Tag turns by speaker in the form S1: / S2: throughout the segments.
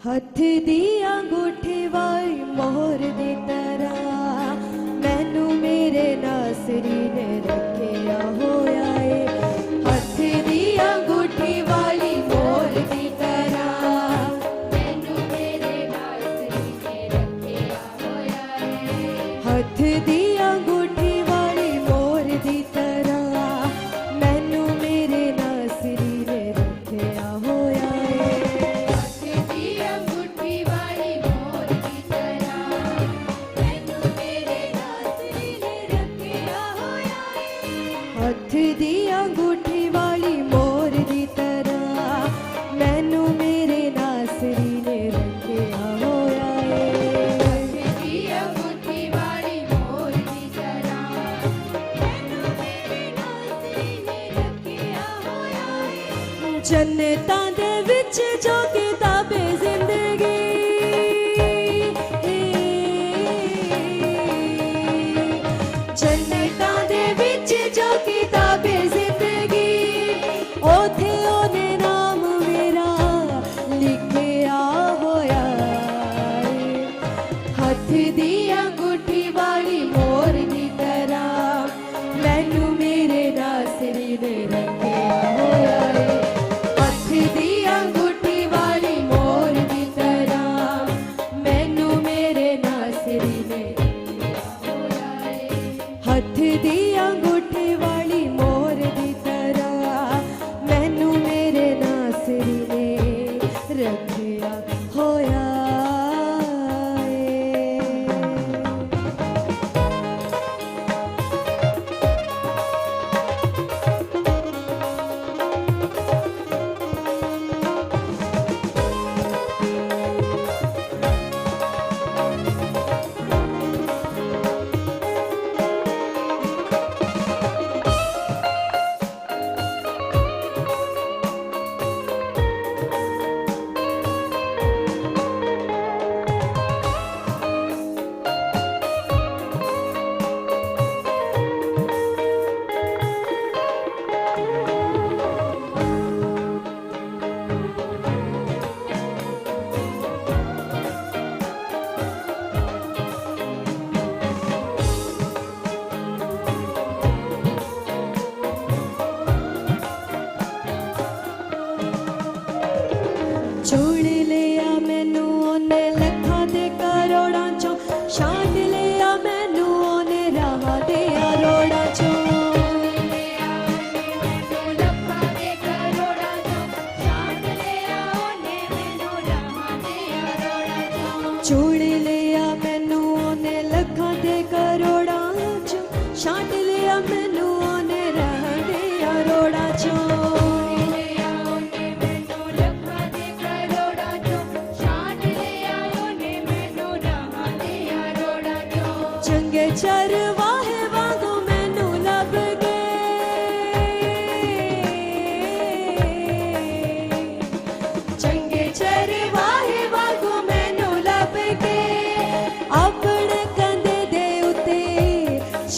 S1: ਹੱਥ ਦੀ ਅੰਗੂਠੀ ਵਾਈ ਮੋਹਰ ਦੀ ਤਰ੍ਹਾਂ ਮੈਨੂੰ ਮੇਰੇ ਨਾਸਰ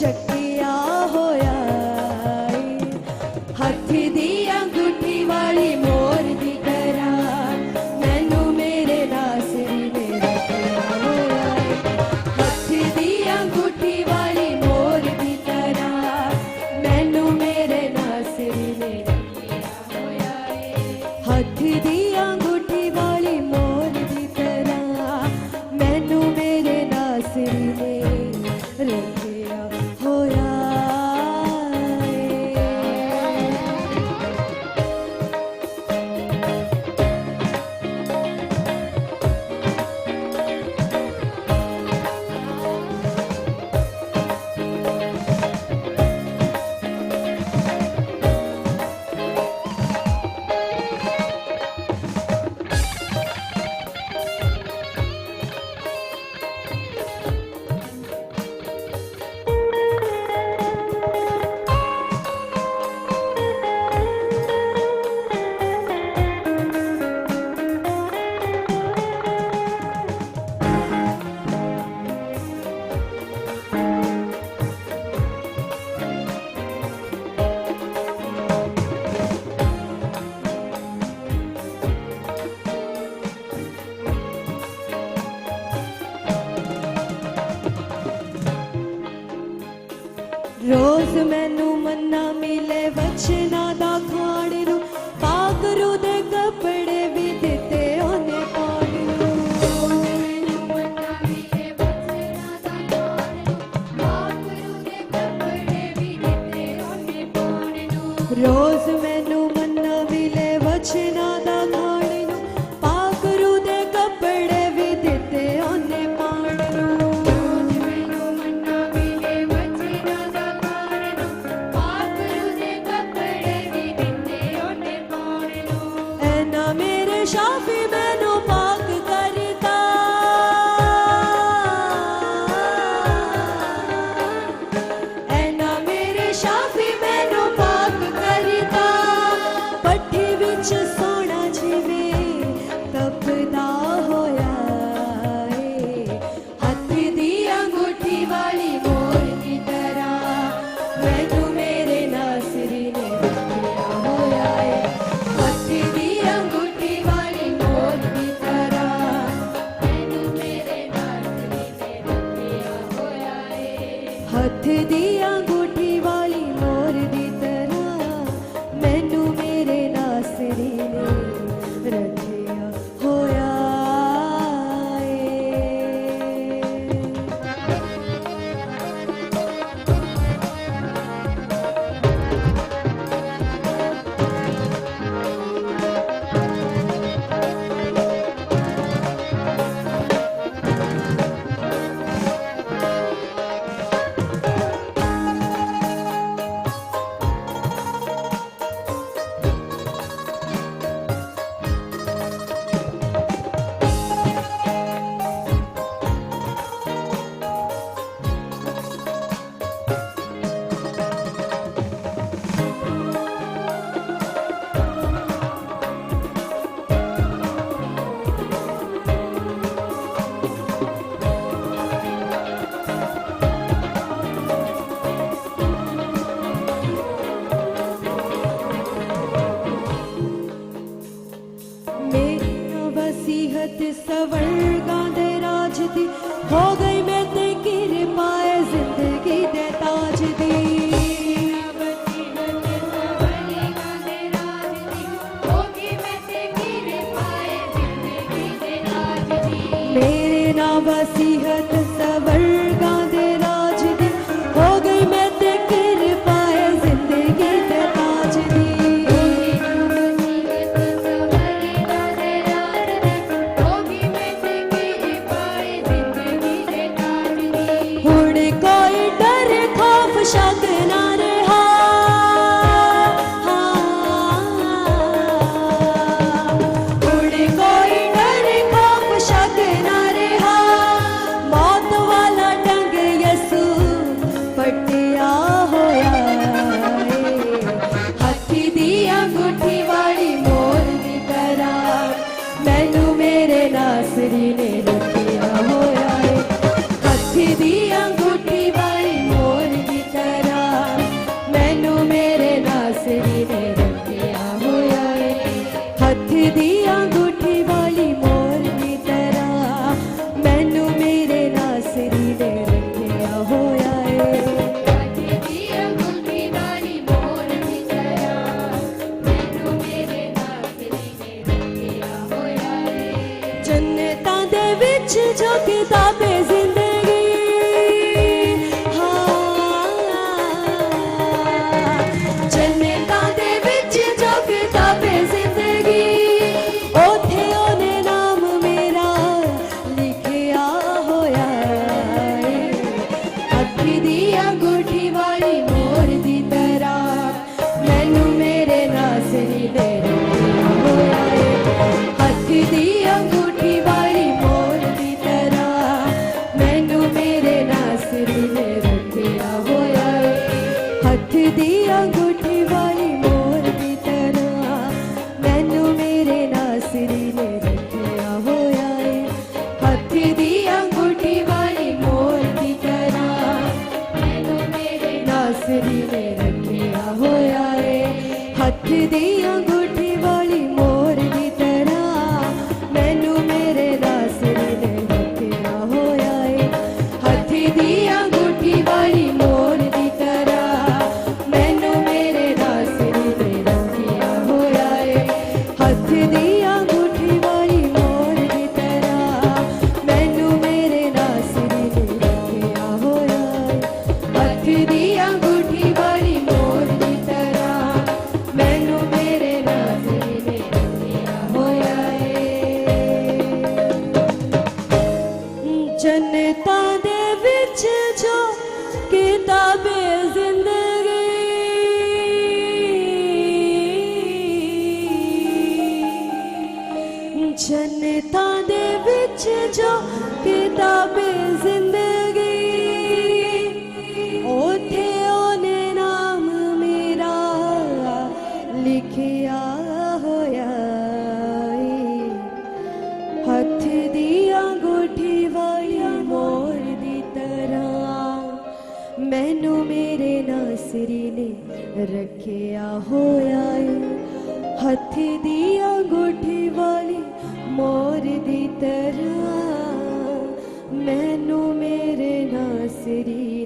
S1: ਸ਼ਕਤੀਆ ਹੋਇਆ ਹੱਥ ਦੀ ਅੰਗੂਠੀ ਵਾਲੀ
S2: ਮੋਰ
S1: ਦੀ ਕਰਾਰ ਮੈਨੂੰ ਮੇਰੇ ਨਾਸਰੀ
S2: ਮੇਰਾ ਪਿਆਰ ਹੋਇਆ
S1: ਹੱਥ ਦੀ ਅੰਗੂਠੀ ਵਾਲੀ ਮੋਰ ਦੀ ਕਰਾਰ ਮੈਨੂੰ ਮੇਰੇ ਨਾਸਰੀ
S2: ਮੇਰਾ ਪਿਆਰ ਹੋਇਆ
S1: ਹੱਥ ਦੀ ਰੋਜ਼ ਮੈਨੂੰ ਮੰਨਾ ਮਿਲੇ ਵਚਨਾ ਦਾ ਖਾਣ ਨੂੰ।
S2: ਪਾਕ ਰੂ ਦੇ ਕੱਪੜੇ ਵੀ ਦਿੱਤੇ ਉਹਨੇ ਪਾਣ ਨੂੰ।
S1: ਰੋਜ਼ গেছে যদি তবে ਵਿੱਚ ਜੋ ਕਿਤਾਬੇ ਜ਼ਿੰਦਗੀ ਉਥੇ ਉਹਨੇ ਨਾਮ ਮੇਰਾ ਲਿਖਿਆ ਹੋਇਆ ਏ ਹੱਥ ਦੀ ਅੰਗੂਠੀ ਵਾਲੀ ਮੋਰ ਦੀ ਤਰ੍ਹਾਂ ਮੈਨੂੰ ਮੇਰੇ ਨਾਸਰੀ ਨੇ ਰੱਖਿਆ ਹੋਇਆ ਏ ਹੱਥ ਦੀ ਅੰਗੂਠੀ ਵਾਲੀ ਮੋਰ ਦੀ मनू मेरे न सि